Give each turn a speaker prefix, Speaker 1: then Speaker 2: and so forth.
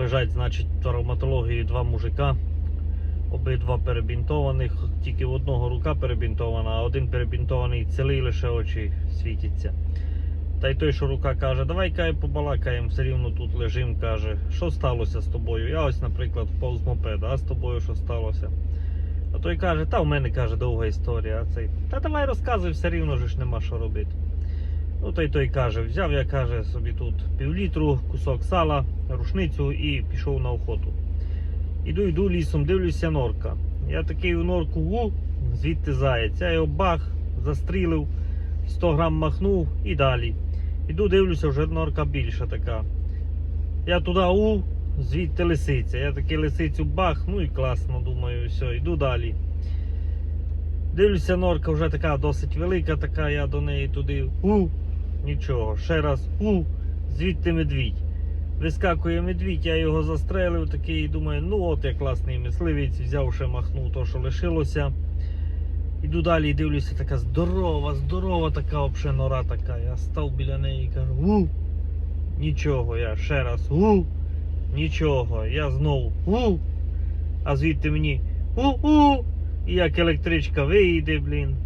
Speaker 1: Лежать, значить, в травматології два мужика. Обидва перебінтованих, тільки в одного рука перебінтована, а один перебінтований цілий лише очі світяться. Та й той, що рука каже, давай кай побалакаємо, все рівно тут лежим, каже, що сталося з тобою? Я ось, наприклад, впав з мопеда, а з тобою що сталося? А той каже, та в мене каже довга історія. А цей, та давай розказуй, все рівно ж нема що робити. Ну той той каже, взяв я каже собі тут півлітру, кусок сала, рушницю і пішов на охоту. Іду, йду лісом, дивлюся норка. Я такий у норку, у, звідти заєць. Я його бах, застрілив, 100 грам махнув і далі. Іду, дивлюся, вже норка більша така. Я туди у, звідти лисиця. Я такий лисицю бах, ну і класно, думаю, все, йду далі. Дивлюся, норка вже така досить велика, така, я до неї туди у, нічого. Ще раз у, звідти медвідь. Вискакує медвідь, я його застрелив, такий думаю, ну от я класний мисливець, взяв ще махнув то, що лишилося. Іду далі і дивлюся, така здорова, здорова така взагалі нора така. Я став біля неї і кажу, у, нічого, я ще раз у, нічого, я знову у, а звідти мені у-у, і як електричка вийде, блін.